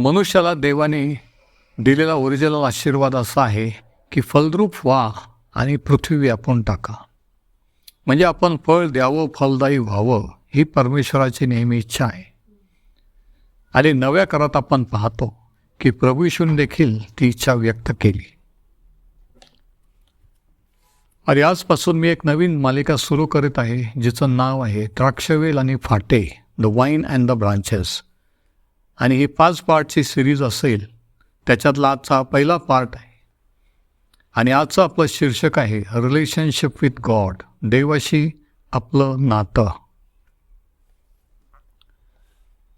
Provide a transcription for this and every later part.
मनुष्याला देवाने दिलेला ओरिजिनल आशीर्वाद असा आहे की फलद्रूप व्हा आणि पृथ्वी व्यापून टाका. म्हणजे आपण फळ द्यावं फलदायी व्हावं ही परमेश्वराची नेहमी इच्छा आहे. आणि नव्या करात आपण पाहतो की प्रभूशून देखील ती इच्छा व्यक्त केली. आणि आजपासून मी एक नवीन मालिका सुरू करीत आहे जिचं नाव आहे द्राक्षवेल आणि फाटे the wine and the branches. आणि ही पाच पार्टची सिरीज असेल त्याच्यातला आजचा पहिला पार्ट आहे. आणि आजचं आपलं शीर्षक आहे रिलेशनशिप विथ गॉड देवाशी आपलं नातं.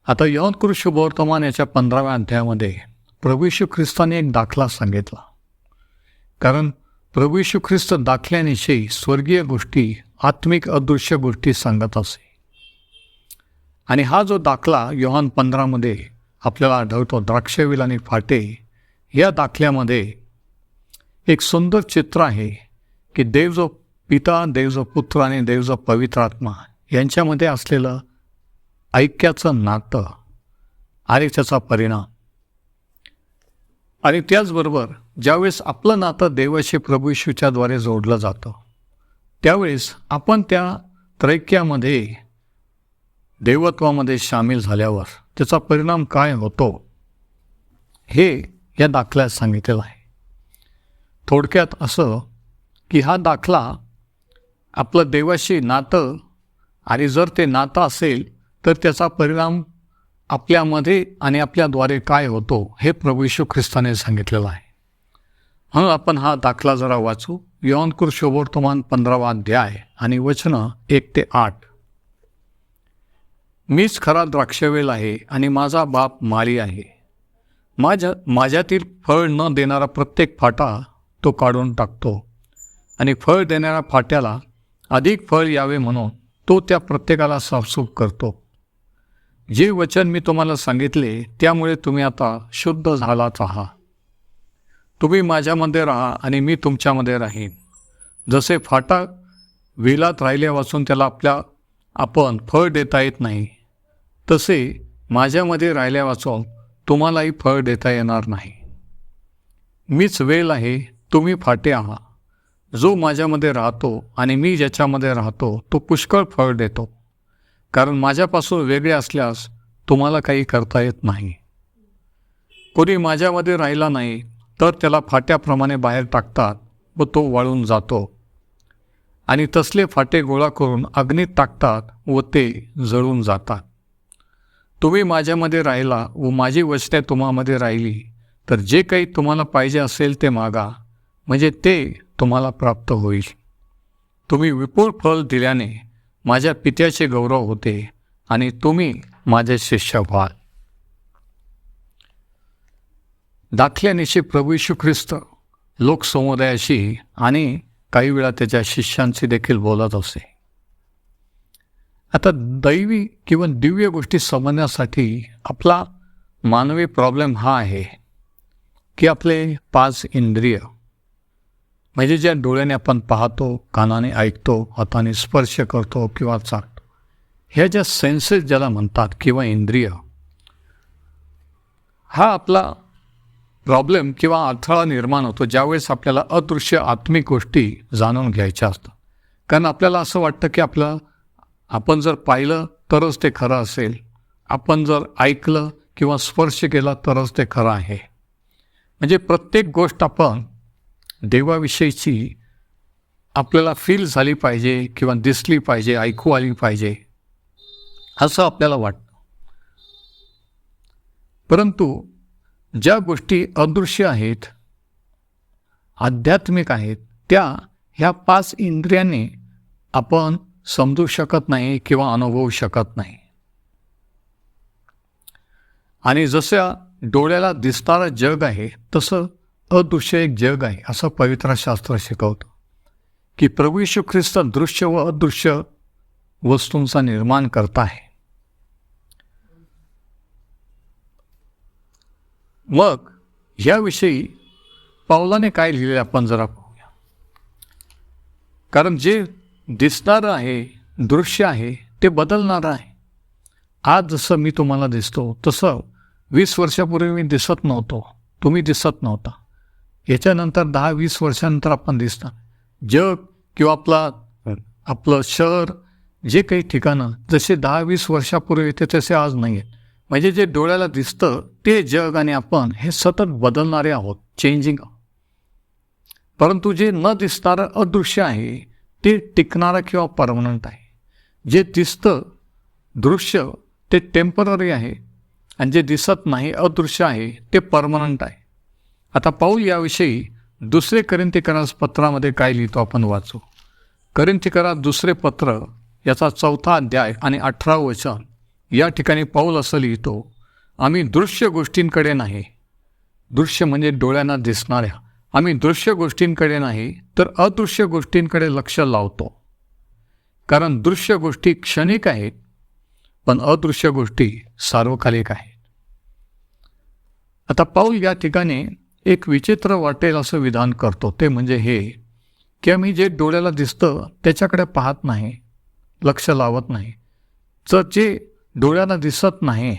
आता यवनकृष शुभवर्तमान याच्या पंधराव्या अध्यायामध्ये प्रभू ख्रिस्ताने एक दाखला सांगितला. कारण प्रभू ख्रिस्त दाखल्यानिशी स्वर्गीय गोष्टी आत्मिक अदृश्य गोष्टी सांगत असे. आणि हा जो दाखला योहान पंधरामध्ये आपल्याला आढळतो. द्राक्षवेल आणि फाटे या दाखल्यामध्ये एक सुंदर चित्र आहे की देव जो पिता देव जो पुत्र आणि देव जो पवित्र आत्मा यांच्यामध्ये असलेलं ऐक्याचं नातं आणि त्याचा परिणाम. आणि त्याचबरोबर ज्यावेळेस आपलं नातं देवाशी प्रभू येशूच्याद्वारे जोडलं जातं त्यावेळेस आपण त्या त्रैक्यामध्ये देवत्वामध्ये सामील झाल्यावर त्याचा परिणाम काय होतो हे या दाखल्यात सांगितलेलं आहे. थोडक्यात असं की हा दाखला आपलं देवाशी नातं आणि जर ते नातं असेल तर त्याचा परिणाम आपल्यामध्ये आणि आपल्याद्वारे काय होतो हे प्रभू येशू ख्रिस्ताने सांगितलेलं आहे. म्हणून आपण हा दाखला जरा वाचू. यौनकुर शोभोर्तमान पंधरावा अध्याय आणि वचनं एक ते आठ. मीच खरा द्राक्षवेल आहे आणि माझा बाप माली आहे. माझ्या माझ्यातील फळ न देणारा प्रत्येक फाटा तो काढून टाकतो. आणि फळ देणाऱ्या फाट्याला अधिक फळ यावे म्हणून तो त्या प्रत्येकाला साफसूफ करतो. जे वचन मी तुम्हाला सांगितले त्यामुळे तुम्ही आता शुद्ध झालाच आहात. तुम्ही माझ्यामध्ये राहा आणि मी तुमच्यामध्ये राहीन. जसे फाटा वेलात राहिल्यापासून त्याला आपल्या आपण फळ देता येत नाही. तसे माझ्यामध्ये राहिल्यावाचून तुम्हालाही फळ देता येणार नाही. मीच वेळ आहे तुम्ही फाटे आहात. जो माझ्यामध्ये राहतो आणि मी ज्याच्यामध्ये राहतो तो पुष्कळ फळ देतो. कारण माझ्यापासून वेगळे असल्यास तुम्हाला काही करता येत नाही. कोणी माझ्यामध्ये राहिला नाही तर त्याला फाट्याप्रमाणे बाहेर टाकतात व तो वाळून जातो. आणि तसले फाटे गोळा करून अग्नीत टाकतात व ते जळून जातात. तुम्ही माझ्यामध्ये राहिला व माझी वचने तुम्हामध्ये राहिली तर जे काही तुम्हाला पाहिजे असेल ते मागा म्हणजे ते तुम्हाला प्राप्त होईल. तुम्ही विपुल फळ दिल्याने माझ्या पित्याचे गौरव होते आणि तुम्ही माझे शिष्य व्हाल. दाखल्यानिशी प्रभू यशू ख्रिस्त लोकसमुदायाशी आणि काही वेळा त्याच्या शिष्यांशी देखील बोलत असे. आता दैवी किंवा दिव्य गोष्टी समजण्यासाठी आपला मानवी प्रॉब्लेम हा आहे की आपले पाच इंद्रिय म्हणजे ज्या डोळ्याने आपण पाहतो कानाने ऐकतो हाताने स्पर्श करतो किंवा चाकतो ह्या ज्या सेन्सेस ज्याला म्हणतात किंवा इंद्रिय हा आपला प्रॉब्लेम किंवा अडथळा निर्माण होतो ज्यावेळेस आपल्याला अदृश्य आत्मिक गोष्टी जाणून घ्यायच्या असतात. कारण आपल्याला असं वाटतं की आपलं आपण जर पाहिलं तरच ते खरं असेल. आपण जर ऐकलं किंवा स्पर्श केला तरच ते खरं आहे. म्हणजे प्रत्येक गोष्ट आपण देवाविषयीची आपल्याला फील झाली पाहिजे किंवा दिसली पाहिजे ऐकू आली पाहिजे असं आपल्याला वाटतं. परंतु ज्या गोष्टी अदृश्य आहेत आध्यात्मिक आहेत त्या ह्या पाच इंद्रियांनी आपण समजू शकत नाही किंवा अनुभवू शकत नाही. आणि जसं डोळ्याला दिसणारं जग आहे तसं अदृश्य एक जग आहे असं पवित्र शास्त्र शिकवतं. की प्रभू यशू ख्रिस्त दृश्य व अदृश्य वस्तूंचा निर्माण करता आहे. मग याविषयी पावलाने काय लिहिले आपण जरा पाहूया. कारण जे दिसणारं आहे दृश्य आहे ते बदलणारं आहे. आज जसं मी तुम्हाला दिसतो तसं वीस वर्षापूर्वी मी दिसत नव्हतो. तुम्ही दिसत नव्हता. याच्यानंतर दहा वीस वर्षानंतर आपण दिसणार. जग किंवा आपला आपलं शहर जे काही ठिकाणं जसे दहा वीस वर्षापूर्वी होते तसे आज नाही आहेत म्हणजे जे डोळ्याला दिसतं ते जग आणि आपण हे सतत बदलणारे आहोत चेंजिंग परंतु जे न दिसणारं अदृश्य आहे ते टिकणारं किंवा परमनंट आहे. जे दिसतं दृश्य ते टेंपररी आहे. आणि जे दिसत नाही अदृश्य आहे ते परमनंट आहे. आता पाऊल याविषयी दुसरे करिंतीकरास पत्रामध्ये काय लिहितो आपण वाचू. करिंतीकरात दुसरे पत्र याचा चौथा अध्याय आणि अठरा वचन. या ठिकाणी पाऊल असं लिहितो आम्ही दृश्य गोष्टींकडे नाही. दृश्य म्हणजे डोळ्यांना दिसणाऱ्या. आम्ही दृश्य गोष्टींकडे नाही तर अदृश्य गोष्टींकडे लक्ष लावतो. कारण दृश्य गोष्टी क्षणिक आहेत पण अदृश्य गोष्टी सार्वकालिक आहेत. आता पाऊल या ठिकाणी एक विचित्र वाटेल असं विधान करतो. ते म्हणजे हे की आम्ही जे डोळ्याला दिसतं त्याच्याकडे पाहत नाही लक्ष लावत नाही. तर जे डोळ्याला दिसत नाही.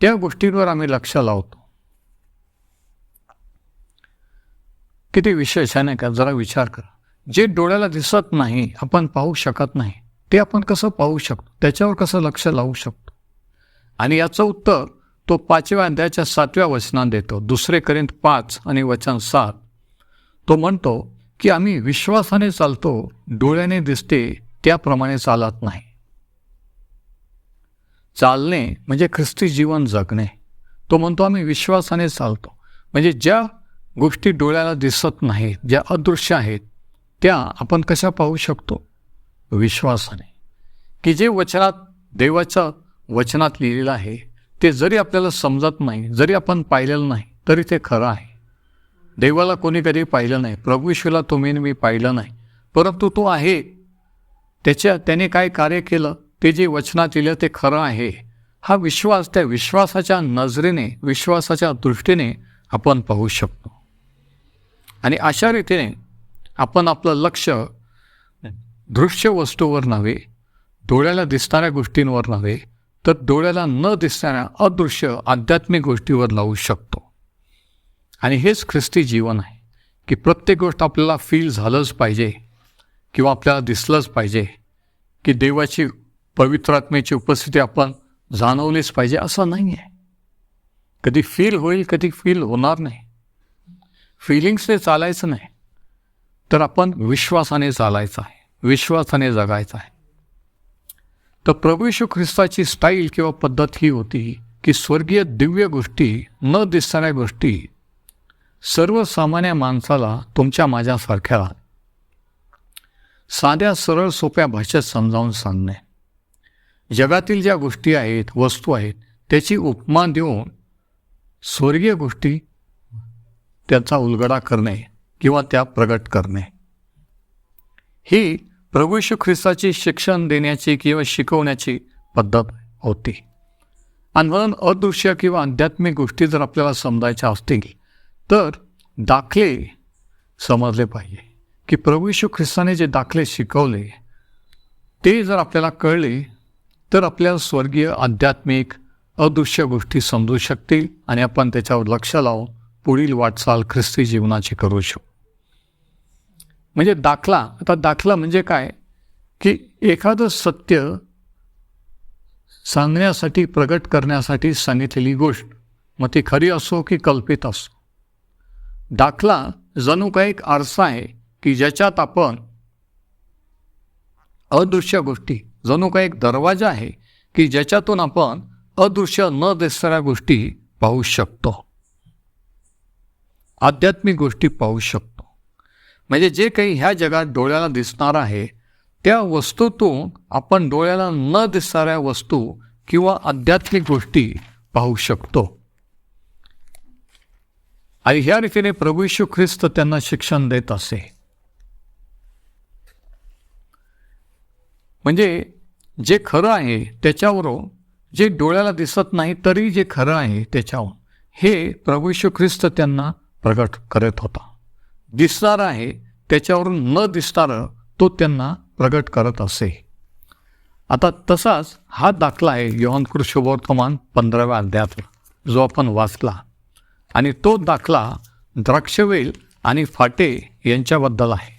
त्या गोष्टींवर आम्ही लक्ष लावतो. किती विशेष आहे नाही का जरा विचार करा. जे डोळ्याला दिसत नाही आपण पाहू शकत नाही. ते आपण कसं पाहू शकतो? त्याच्यावर कसं लक्ष लावू शकतो? आणि याचं उत्तर तो पाचव्या अध्यायाच्या सातव्या वचनात देतो. दुसरे करीत पाच आणि वचन सात. तो म्हणतो की आम्ही विश्वासाने चालतो डोळ्याने दिसते त्याप्रमाणे चालत नाही. चालणे म्हणजे ख्रिस्ती जीवन जगणे. तो म्हणतो आम्ही विश्वासाने चालतो. म्हणजे ज्या गोष्टी डोळ्याला दिसत नाहीत ज्या अदृश्य आहेत त्या आपण कशा पाहू शकतो? विश्वासाने. की जे वचनात देवाच्या वचनात लिहिलेलं आहे ते जरी आपल्याला समजत नाही जरी आपण पाहिलेलं नाही तरी ते खरं आहे. देवाला कोणी कधी पाहिलं नाही प्रभू ईश्वरला तुम्ही मी पाहिलं नाही. परंतु तो आहे. त्याच्या त्याने काय कार्य केलं? ते जे वचनात लिहिलं ते खरं आहे. हा विश्वास त्या विश्वासाच्या नजरेने विश्वासाच्या दृष्टीने आपण पाहू शकतो. आणि अशा रीतीने आपण आपलं लक्ष दृश्य वस्तूवर नव्हे डोळ्याला दिसणाऱ्या गोष्टींवर नव्हे तर डोळ्याला न दिसणाऱ्या अदृश्य आध्यात्मिक गोष्टीवर लावू शकतो. आणि हेच ख्रिस्ती जीवन आहे की प्रत्येक गोष्ट आपल्याला फील झालंच पाहिजे किंवा आपल्याला दिसलंच पाहिजे की देवाची पवित्र आत्म्याची उपस्थिती आपण जाणवलीच पाहिजे असं नाही आहे कधी फील होईल कधी फील होणार नाही. फिलिंग्सने चालायचं नाही. तर आपण विश्वासाने चालायचं आहे. विश्वासाने जगायचं आहे. तर प्रभू यशू ख्रिस्ताची स्टाईल किंवा पद्धत ही होती की स्वर्गीय दिव्य गोष्टी न दिसणाऱ्या गोष्टी सर्वसामान्य माणसाला तुमच्या माझ्यासारख्या साध्या सरळ सोप्या भाषेत समजावून सांगणे. जगातील ज्या गोष्टी आहेत वस्तू आहेत त्याची उपमा देऊन स्वर्गीय गोष्टी त्याचा उलगडा करणे किंवा त्या प्रगट करणे. ही प्रभू यशू ख्रिस्ताची शिक्षण देण्याची किंवा शिकवण्याची पद्धत होती. आणि म्हणून अदृश्य किंवा आध्यात्मिक गोष्टी जर आपल्याला समजायच्या असतील तर दाखले समजले पाहिजे. की प्रभू यशू ख्रिस्ताने जे दाखले शिकवले ते जर आपल्याला कळले तर आपल्या स्वर्गीय आध्यात्मिक अदृश्य गोष्टी समजू शकतील आणि आपण त्याच्यावर लक्ष लावून पुढील वाटचाल ख्रिस्ती जीवनाची करू शकू. म्हणजे दाखला आता दाखला म्हणजे काय? की एखादं सत्य सांगण्यासाठी प्रगट करण्यासाठी सांगितलेली गोष्ट मग ती खरी असो की कल्पित असो. दाखला जणू काय एक आरसा आहे की ज्याच्यात आपण अदृश्य गोष्टी जणू काय एक दरवाजा आहे की ज्याच्यातून आपण अदृश्य न दिसणाऱ्या गोष्टी पाहू शकतो. आध्यात्मिक गोष्टी पाहू शकतो. म्हणजे जे काही ह्या जगात डोळ्याला दिसणार आहे त्या वस्तूतून आपण डोळ्याला न दिसणाऱ्या वस्तू किंवा आध्यात्मिक गोष्टी पाहू शकतो. आणि ह्या रीतीने प्रभू यशू ख्रिस्त त्यांना शिक्षण देत असे. म्हणजे जे खरं आहे त्याच्यावरून हो. जे डोळ्याला दिसत नाही तरी जे खरं आहे त्याच्यावर हो. हे. प्रभू यशू ख्रिस्त त्यांना प्रगट करत होता. दिसणार आहे त्याच्यावरून न दिसणारं तो त्यांना प्रगट करत असे. आता तसाच हा दाखला आहे योहन शुभवर्तमान पंधराव्या अध्यायातला जो आपण वाचला. आणि तो दाखला द्राक्षवेल आणि फाटे यांच्याबद्दल आहे.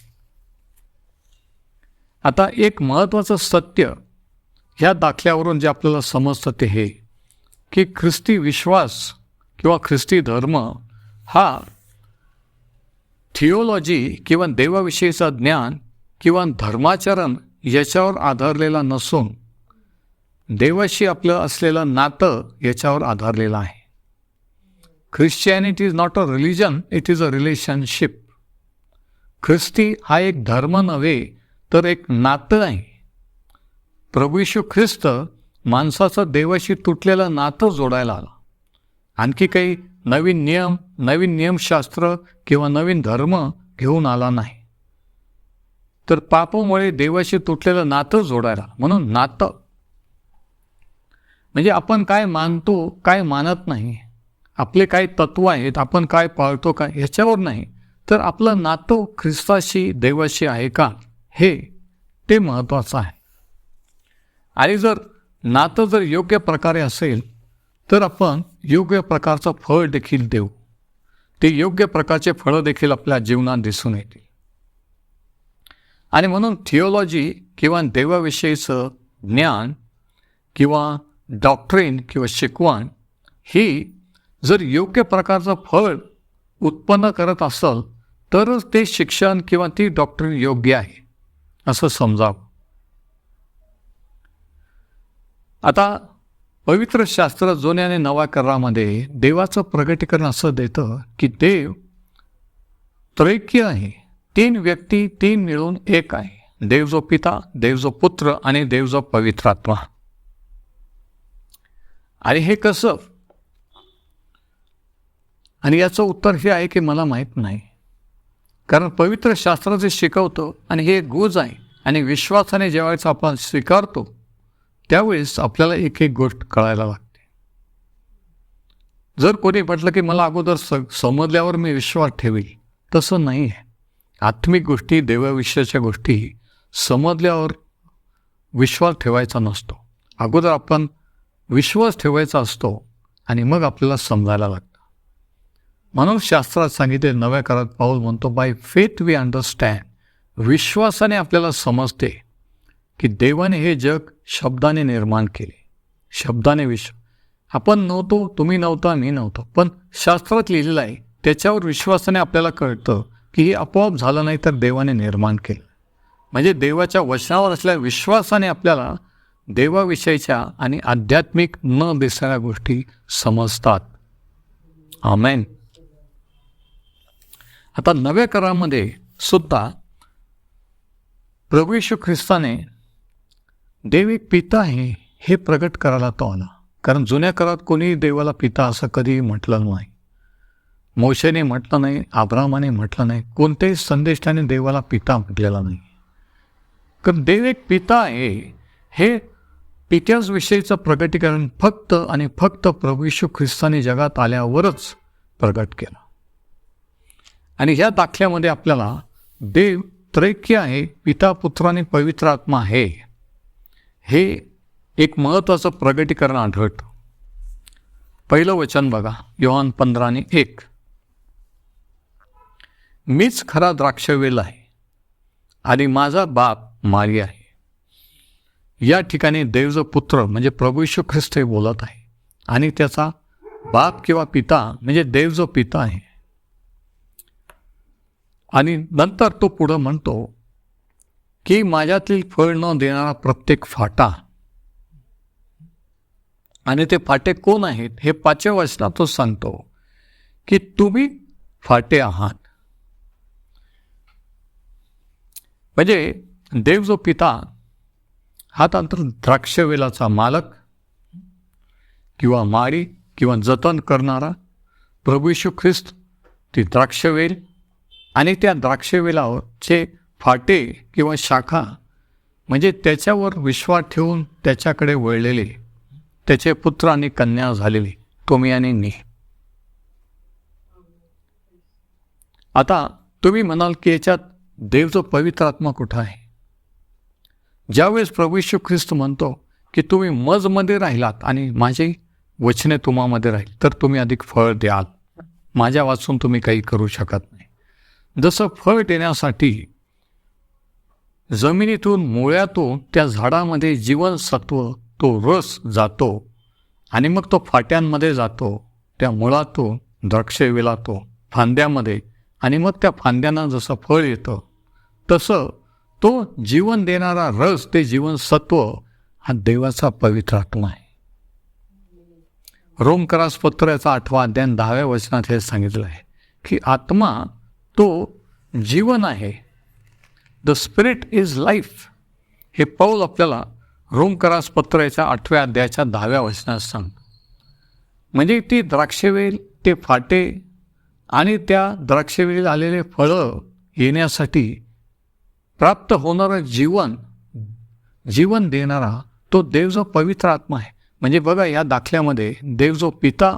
आता एक महत्त्वाचं सत्य ह्या दाखल्यावरून जे आपल्याला समजतं ते हे की ख्रिस्ती विश्वास किंवा ख्रिस्ती धर्म हा थिओलॉजी किंवा देवाविषयीचं ज्ञान किंवा धर्माचरण याच्यावर आधारलेला नसून देवाशी आपलं असलेलं नातं याच्यावर आधारलेलं आहे. Christianity is not a religion it is a relationship ख्रिस्ती हा एक धर्म नव्हे तर एक नातं आहे. प्रभू यशू ख्रिस्त माणसाचं देवाशी तुटलेलं नातं जोडायला आला. आणखी काही नवीन नियम नवीन नियमशास्त्र किंवा नवीन धर्म घेऊन आला नाही. तर पापामुळे देवाशी तुटलेलं नातं जोडायला म्हणून नातं. म्हणजे आपण काय मानतो काय मानत नाही आपले काय तत्व आहेत आपण काय पाळतो का ह्याच्यावर नाही. तर आपलं नातं ख्रिस्ताशी देवाशी आहे का? हे ते महत्त्वाचं आहे. आणि जर नातं जर योग्य प्रकारे असेल तर आपण योग्य प्रकारचं फळ देखील देऊ. ते योग्य प्रकारचे फळं देखील आपल्या जीवनात दिसून येतील. आणि म्हणून थिओलॉजी किंवा देवाविषयीचं ज्ञान किंवा डॉक्ट्रिन किंवा शिकवण ही जर योग्य प्रकारचं फळ उत्पन्न करत असेल तरच ते शिक्षण किंवा ती डॉक्टरीन योग्य आहे. असं समजावं. आता पवित्र शास्त्र जुन्या आणि नवा करामध्ये देवाचं प्रगटीकरण असं देतं की देव त्रैक्य आहे. तीन व्यक्ती तीन मिळून एक आहे. देव जो पिता देव जो पुत्र आणि देव जो पवित्रात्मा आणि हे कसं? आणि याचं उत्तर हे आहे की मला माहीत नाही. कारण पवित्र शास्त्र जे शिकवतं आणि हे गुज आहे आणि विश्वासाने ज्यावेळेस आपण स्वीकारतो त्यावेळेस आपल्याला एक एक गोष्ट कळायला लागते. जर कोणी म्हटलं की मला अगोदर स समजल्यावर मी विश्वास ठेवेल तसं नाही आहे. आत्मिक गोष्टी देवाविषयाच्या गोष्टी समजल्यावर विश्वास ठेवायचा नसतो. अगोदर आपण विश्वास ठेवायचा असतो आणि मग आपल्याला समजायला लागतं. मानवशास्त्रात शास्त्रात सांगितले नव्या काळात पाऊल म्हणतो बाय फेथ वी अंडरस्टँड विश्वासाने आपल्याला समजते की देवाने हे जग शब्दाने निर्माण केले. शब्दाने विश्व. आपण नव्हतो तुम्ही नव्हता मी नव्हतो. पण शास्त्रात लिहिलेलं आहे त्याच्यावर विश्वासाने आपल्याला कळतं की हे आपोआप झालं नाही तर देवाने निर्माण केलं. म्हणजे देवाच्या वचनावर असल्या विश्वासाने आपल्याला देवाविषयीच्या आणि आध्यात्मिक न दिसणाऱ्या गोष्टी समजतात. आमेन. आता नव्या करामध्ये सुद्धा प्रभू येशू ख्रिस्ताने देव एक पिता आहे हे प्रगट करायला तो आला. कारण जुन्या काळात कोणी देवाला पिता असं कधीही म्हटलं नाही. मोशेने म्हटलं नाही आब्रामाने म्हटलं नाही कोणत्याही संदेशाने देवाला पिता म्हटलेला नाही. कारण देव एक पिता आहे हे पित्याचविषयीचं प्रगटीकरण फक्त आणि फक्त प्रभू येशू ख्रिस्ताने जगात आल्यावरच प्रगट केलं. आणि ह्या दाखल्यामध्ये आपल्याला देव त्रैक्य आहे पिता पुत्र आणि पवित्र आत्मा आहे. हे एक महत्त्वाचं प्रगटीकरण आढळतं. पहिलं वचन बघा योहान पंधराने एक. मीच खरा द्राक्षवेल आहे आणि माझा बाप मारी आहे. या ठिकाणी देवचं पुत्र म्हणजे प्रभू यशू ख्रिस्त हे बोलत आहे. आणि त्याचा बाप किंवा पिता म्हणजे देव जो पिता आहे. आणि नंतर तो पुढं म्हणतो की माझ्यातील फळ न देणारा प्रत्येक फाटा आणि ते फाटे कोण आहेत हे पाचव्या तो सांगतो की तुम्ही फाटे आहात. म्हणजे देव जो पिता हा तंत्र द्राक्षवेलाचा मालक किंवा मारी किंवा जतन करणारा प्रभू यशू ख्रिस्त ती द्राक्षवेल आणि त्या द्राक्षवेलाचे फाटे किंवा शाखा म्हणजे त्याच्यावर विश्वास ठेवून त्याच्याकडे वळलेले. त्याचे पुत्र आणि कन्या झालेले. तुम्ही आणि नी आता तुम्ही म्हणाल की याच्यात देवचं पवित्र आत्मा कुठं आहे? ज्यावेळेस प्रभू ख्रिस्त म्हणतो की तुम्ही मजमध्ये राहिलात आणि माझी वचने तुम्हामध्ये राहील तर तुम्ही अधिक फळ द्याल. माझ्या वाचून तुम्ही काही करू शकत नाही. जसं फळ देण्यासाठी जमिनीतून मुळ्यातून त्या झाडामध्ये जीवनसत्व तो रस जातो आणि मग तो फाट्यांमध्ये जातो त्या मुळातून द्राक्ष विलातो फांद्यामध्ये आणि मग त्या फांद्यांना जसं फळ येतं तसं तो जीवन देणारा रस ते जीवनसत्व हा देवाचा पवित्र आत्मा आहे. रोमकरास पत्र याचा आठवा अध्ययन दहाव्या वचनात हे सांगितलं आहे की आत्मा तो जीवन आहे. द स्पिरिट इज लाईफ हे पाऊल आपल्याला रोमकरास पत्र याच्या आठव्या अध्यायाच्या दहाव्या वचनात सांगतो म्हणजे ती द्राक्षवेल ते फाटे आणि त्या द्राक्षवेळी आलेले फळं येण्यासाठी प्राप्त होणारं जीवन जीवन देणारा तो देव जो पवित्र आत्मा आहे. म्हणजे बघा या दाखल्यामध्ये देव जो पिता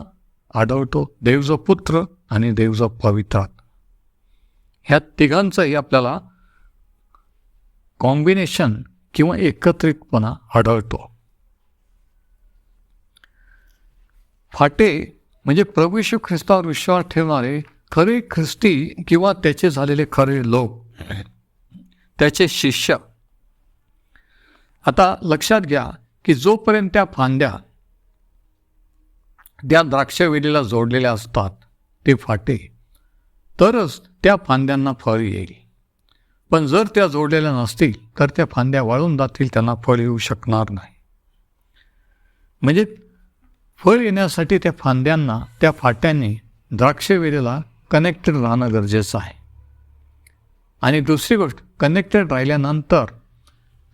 आढळतो देव जो पुत्र आणि देव जो पवित्र आत्मा. ह्या तिघांचंही आपल्याला कॉम्बिनेशन किंवा एकत्रितपणा आढळतो. फाटे म्हणजे प्रभू येशू ख्रिस्तावर विश्वास ठेवणारे खरे ख्रिस्ती किंवा त्याचे झालेले खरे लोक त्याचे शिष्य. आता लक्षात घ्या की जोपर्यंत त्या फांद्या त्या द्राक्षवेलीला जोडलेल्या असतात ते फाटे. तरच त्या फांद्यांना फळ येईल. पण जर त्या जोडलेल्या नसतील तर त्या फांद्या वाळून जातील त्यांना फळ येऊ शकणार नाही. म्हणजे फळ येण्यासाठी त्या फांद्यांना त्या फाट्यांनी द्राक्षवेलीला कनेक्टेड राहणं गरजेचं आहे. आणि दुसरी गोष्ट कनेक्टेड राहिल्यानंतर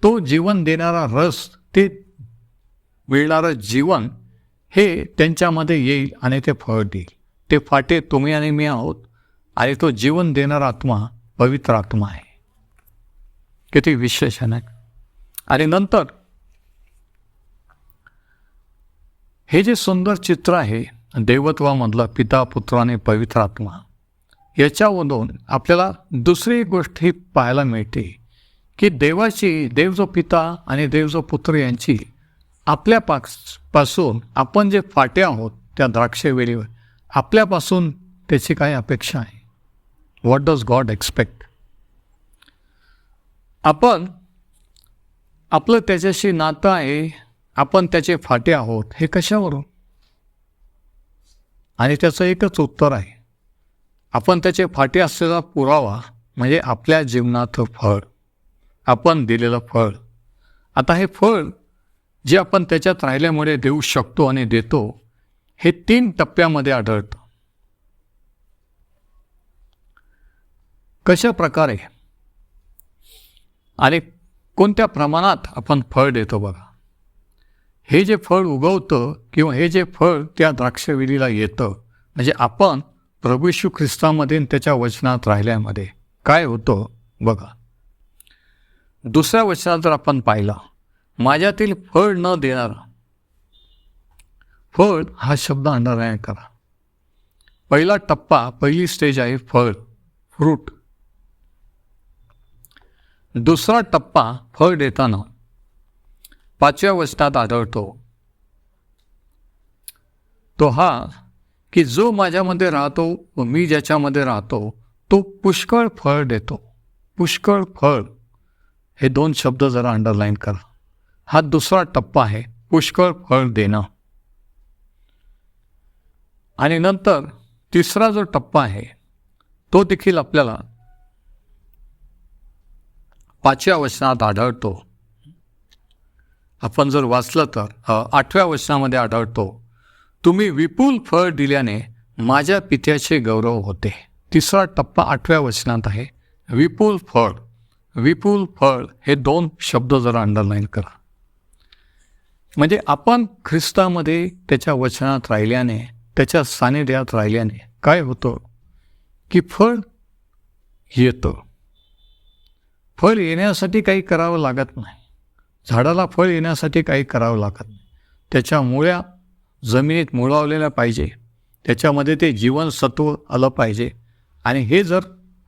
तो जीवन देणारा रस ते मिळणारं जीवन हे त्यांच्यामध्ये येईल आणि ते फळ देईल. ते फाटे तुम्ही आणि मी आहोत आणि तो जीवन देणारा आत्मा पवित्र आत्मा आहे. किती विशेषण आहे आणि नंतर हे जे सुंदर चित्र आहे देवत्वामधलं पिता पुत्र आणि पवित्र आत्मा याच्यामधून आपल्याला दुसरी गोष्ट ही पाहायला मिळते की देवाची देव जो पिता आणि देव जो पुत्र यांची आपल्या पासपासून आपण जे फाटे आहोत त्या द्राक्षेवेलीवर आपल्यापासून त्याची काय अपेक्षा आहे. व्हॉट डज गॉड एक्सपेक्ट आपण आपलं त्याच्याशी नातं आहे आपण त्याचे फाटे आहोत हे कशावरून? आणि त्याचं एकच उत्तर आहे आपण त्याचे फाटे असलेला पुरावा म्हणजे आपल्या जीवनाचं फळ आपण दिलेलं फळ. आता हे फळ जे आपण त्याच्यात राहिल्यामुळे देऊ शकतो आणि देतो हे तीन टप्प्यामध्ये आढळतं. कशा प्रकारे आणि कोणत्या प्रमाणात आपण फळ देतो बघा. हे जे फळ उगवतं किंवा हे जे फळ त्या द्राक्षवेलीला येतं म्हणजे आपण प्रभू यशू ख्रिस्तामध्ये त्याच्या वचनात राहिल्यामध्ये काय होतं बघा. दुसऱ्या वचनात जर आपण पाहिला माझ्यातील फळ न देणारा फळ हा शब्द अंडरलाईन करा. पहिला टप्पा पहिली स्टेज आहे फळ फ्रूट दुसरा टप्पा फळ देताना पाचव्या वचनात आढळतो. तो हा की जो माझ्यामध्ये राहतो व मी ज्याच्यामध्ये राहतो तो पुष्कळ फळ देतो. पुष्कळ फळ. हे दोन शब्द जरा अंडरलाईन करा. हा दुसरा टप्पा आहे पुष्कळ फळ देणं. आणि नंतर तिसरा जो टप्पा आहे तो देखील आपल्याला पाचव्या वचनात आढळतो. आपण जर वाचलं तर आठव्या वचनामध्ये आढळतो तुम्ही विपुल फळ दिल्याने माझ्या पित्याचे गौरव होते. तिसरा टप्पा आठव्या वचनात आहे विपुल फळ विपुल फळ. हे दोन शब्द जरा अंडरलाईन करा. म्हणजे आपण ख्रिस्तामध्ये त्याच्या वचनात राहिल्याने त्याच्या सानिध्यात राहिल्याने काय होतं? की फळ येतं. फळ येण्यासाठी काही करावं लागत नाही. झाडाला फळ येण्यासाठी काही करावं लागत नाही. त्याच्या मुळ्या जमिनीत मुळावलेल्या पाहिजे. त्याच्यामध्ये ते जीवनसत्व आलं पाहिजे. आणि हे जर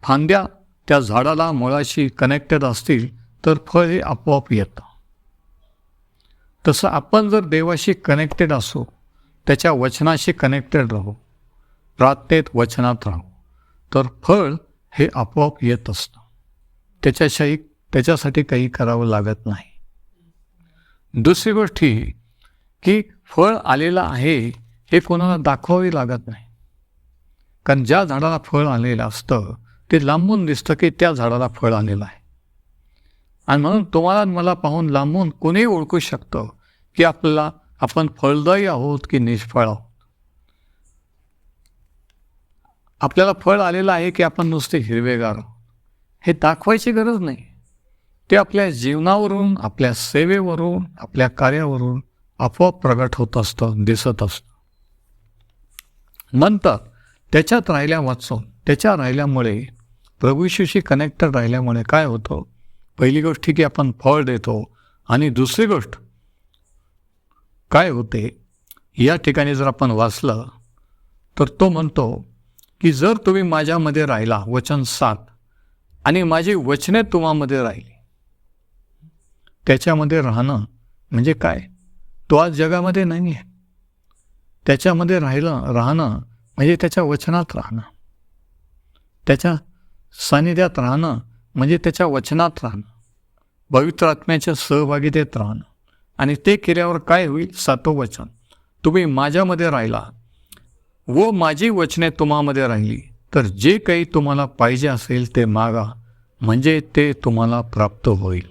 फांद्या त्या झाडाला मुळाशी कनेक्टेड असतील तर फळ हे आपोआप येतं. तसं आपण जर देवाशी कनेक्टेड असू त्याच्या वचनाशी कनेक्टेड राहू प्रार्थनेत वचनात राहू तर फळ हे आपोआप येत असतं. त्याच्याशाही त्याच्यासाठी काही करावं लागत नाही. दुसरी गोष्ट ही की फळ आलेलं आहे हे कोणाला दाखवावी लागत नाही. कारण ज्या झाडाला फळ आलेलं असतं ते लांबून दिसतं की त्या झाडाला फळ आलेलं आहे. आणि म्हणून तुम्हाला मला पाहून लांबून कोणीही ओळखू शकतं की आपल्याला आपण फळदायी आहोत की निष्फळ आहोत. आपल्याला फळ आलेलं आहे की आपण नुसते हिरवेगार आहोत. हे दाखवायची गरज नाही. ते आपल्या जीवनावरून आपल्या सेवेवरून आपल्या कार्यावरून आपोआप प्रगट होत असतं दिसत असतं. नंतर त्याच्यात राहिल्या वाचून त्याच्या राहिल्यामुळे प्रभूशीशी कनेक्टेड राहिल्यामुळे काय होतं? पहिली गोष्ट की आपण फळ देतो आणि दुसरी गोष्ट काय होते? या ठिकाणी जर आपण वाचलं तर तो म्हणतो की जर तुम्ही माझ्यामध्ये राहिला वचन सात आणि माझी वचने तुम्हामध्ये राहिली. त्याच्यामध्ये राहणं म्हणजे काय? तो आज जगामध्ये नाही आहे त्याच्यामध्ये राहिलं राहणं म्हणजे त्याच्या वचनात राहणं. त्याच्या सानिध्यात राहणं म्हणजे त्याच्या वचनात राहणं. पवित्र आत्म्याच्या सहभागितेत राहणं. आणि ते केल्यावर काय होईल? सातो वचन. तुम्ही माझ्यामध्ये राहिला. व माझी वचने तुम्हामध्ये राहिली. तर जे काही तुम्हाला पाहिजे असेल ते मागा म्हणजे ते तुम्हाला प्राप्त होईल.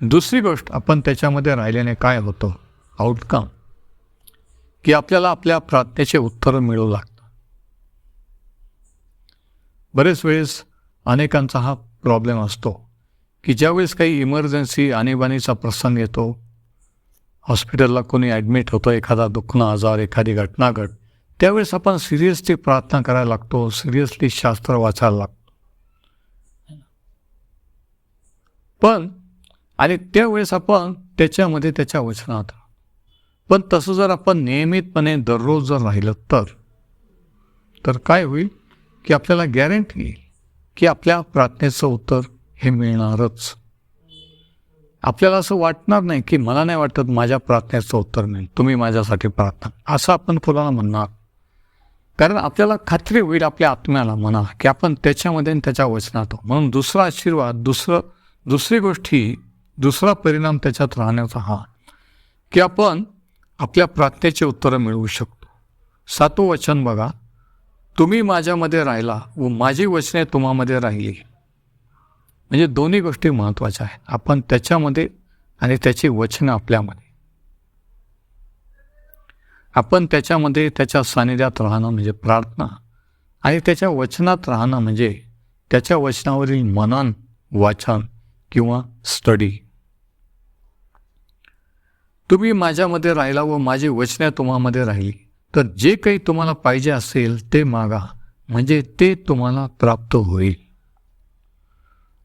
दुसरी गोष्ट आपण त्याच्यामध्ये राहिल्याने काय होतं? आउटकम की आपल्याला आपल्या प्रार्थनेचे उत्तर मिळू लागतं. बरेच वेळेस अनेकांचा हा प्रॉब्लेम असतो की ज्यावेळेस काही इमर्जन्सी आणीबाणीचा प्रसंग येतो हॉस्पिटलला कोणी ॲडमिट होतं एखादा दुखणं आजार एखादी घटना घट त्यावेळेस आपण सिरियसली प्रार्थना करायला लागतो सिरियसली शास्त्र वाचायला लागतो. पण आणि त्यावेळेस आपण त्याच्यामध्ये त्याच्या वचनात पण तसं जर आपण नियमितपणे दररोज जर राहिलं तर तर काय होईल? की आपल्याला गॅरंटी येईल की आपल्या प्रार्थनेचं उत्तर हे मिळणारच. आपल्याला असं वाटणार नाही की मला नाही वाटत माझ्या प्रार्थनेचं उत्तर मिळेल. तुम्ही माझ्यासाठी प्रार्थना असं आपण फुलाला म्हणणार? कारण आपल्याला खात्री होईल आपल्या आत्म्याला म्हणा की आपण त्याच्यामध्ये आणि त्याच्या वचनात म्हणून दुसरा आशीर्वाद दुसरं दुसरी गोष्टी दुसरा परिणाम त्याच्यात राहण्याचा हा की आपण आपल्या प्रार्थनेचे उत्तरं मिळवू शकतो. सातो वचन बघा. तुम्ही माझ्यामध्ये राहिला व माझी वचने तुम्हामध्ये राहिली. म्हणजे दोन्ही गोष्टी महत्त्वाच्या आहेत. आपण त्याच्यामध्ये आणि त्याची वचनं आपल्यामध्ये. आपण त्याच्यामध्ये त्याच्या सानिध्यात राहणं म्हणजे प्रार्थना आणि त्याच्या वचनात राहणं म्हणजे त्याच्या वचनावरील मनन वाचन किंवा स्टडी तुम्ही माझ्यामध्ये राहिला व माझी वचने तुम्हामध्ये राहिली तर जे काही तुम्हाला पाहिजे असेल ते मागा म्हणजे ते तुम्हाला प्राप्त होईल.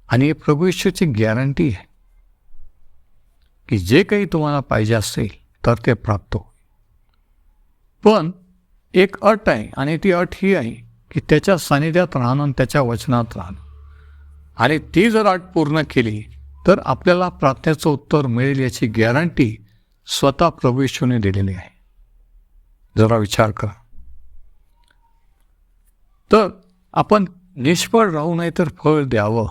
आणि प्रभू ईश्वरची गॅरंटी आहे की जे काही तुम्हाला पाहिजे असेल तर ते प्राप्त होईल. पण एक अट आहे आणि ती अट ही आहे की त्याच्या सानिध्यात राहणं आणि त्याच्या वचनात राहणं. आणि ती जर अट पूर्ण केली तर आपल्याला प्रार्थनेचं उत्तर मिळेल याची गॅरंटी स्वतः प्रभू दिलेली आहे. जरा विचार करा. तर आपण निष्फळ राहू नये तर फळ द्यावं.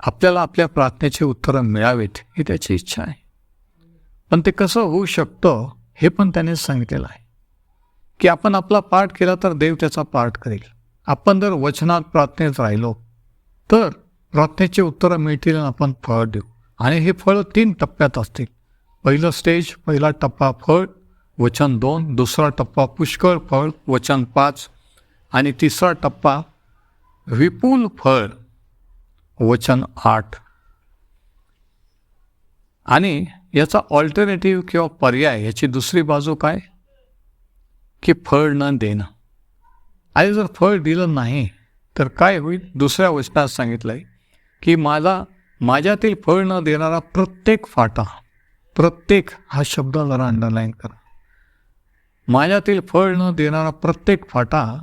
आपल्याला आपल्या प्रार्थनेचे उत्तरं मिळावेत ही त्याची इच्छा आहे. पण ते कसं होऊ शकतं हे पण त्याने सांगितलेलं आहे. की आपण आपला पाठ केला तर देव त्याचा पाठ करेल. आपण जर वचनात प्रार्थनेत राहिलो तर प्रार्थनेचे उत्तरं मिळतील आणि आपण फळ देऊ. आणि हे फळ तीन टप्प्यात असतील. पहिलं स्टेज पहिला टप्पा फळ वचन दोन दुसरा टप्पा पुष्कळ फळ वचन पाच आणि तिसरा टप्पा विपुल फळ वचन आठ. आणि याचा ऑल्टरनेटिव्ह किंवा पर्याय याची दुसरी बाजू काय? की फळ न देणं. आणि जर फळ दिलं नाही तर काय होईल? दुसऱ्या वचनात सांगितलं आहे की मला माझ्यातील फळ न देणारा प्रत्येक फाटा प्रत्येक हा शब्द जरा अंडरलाईन करा. माझ्यातील फळ न देणारा प्रत्येक फाटा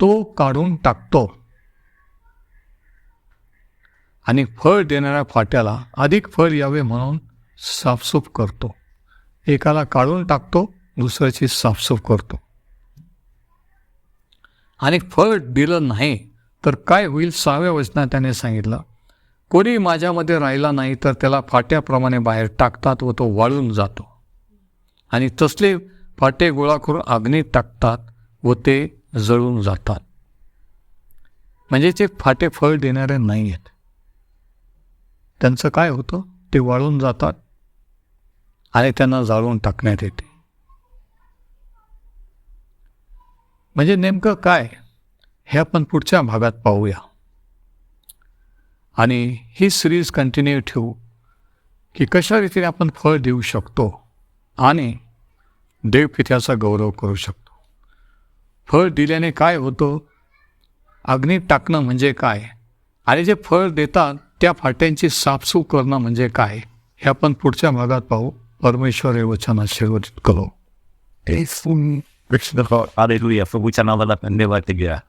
तो काढून टाकतो. आणि फळ देणाऱ्या फाट्याला अधिक फळ यावे म्हणून साफसूफ करतो. एकाला काढून टाकतो दुसऱ्याची साफसूफ करतो. आणि फळ दिलं नाही तर काय होईल सहाव्या वचनात त्याने सांगितलं? कोणी माझ्यामध्ये राहिला नाही तर त्याला फाट्याप्रमाणे बाहेर टाकतात व तो वाळून जातो. आणि तसले फाटे गोळा करून अग्नीत टाकतात व ते जळून जातात. म्हणजे ते फाटे फळ देणारे नाही आहेत त्यांचं काय होतं? ते वाळून जातात आणि त्यांना जाळून टाकण्यात येते. म्हणजे नेमकं काय? हे आपण पुढच्या भागात पाहूया. आणि ही सिरीज कंटिन्यू ठेवू की कशा रीतीने आपण फळ देऊ शकतो आणि देवपित्याचा गौरव करू शकतो. फळ दिल्याने काय होतं? अग्नीत टाकणं म्हणजे काय? आणि जे फळ देतात त्या फाट्यांची साफसूफ करणं म्हणजे काय? हे आपण पुढच्या भागात पाहू. परमेश्वर हे वचन आशीर्वादित करो. Haleluja, pokud se navedat, nevajte gera.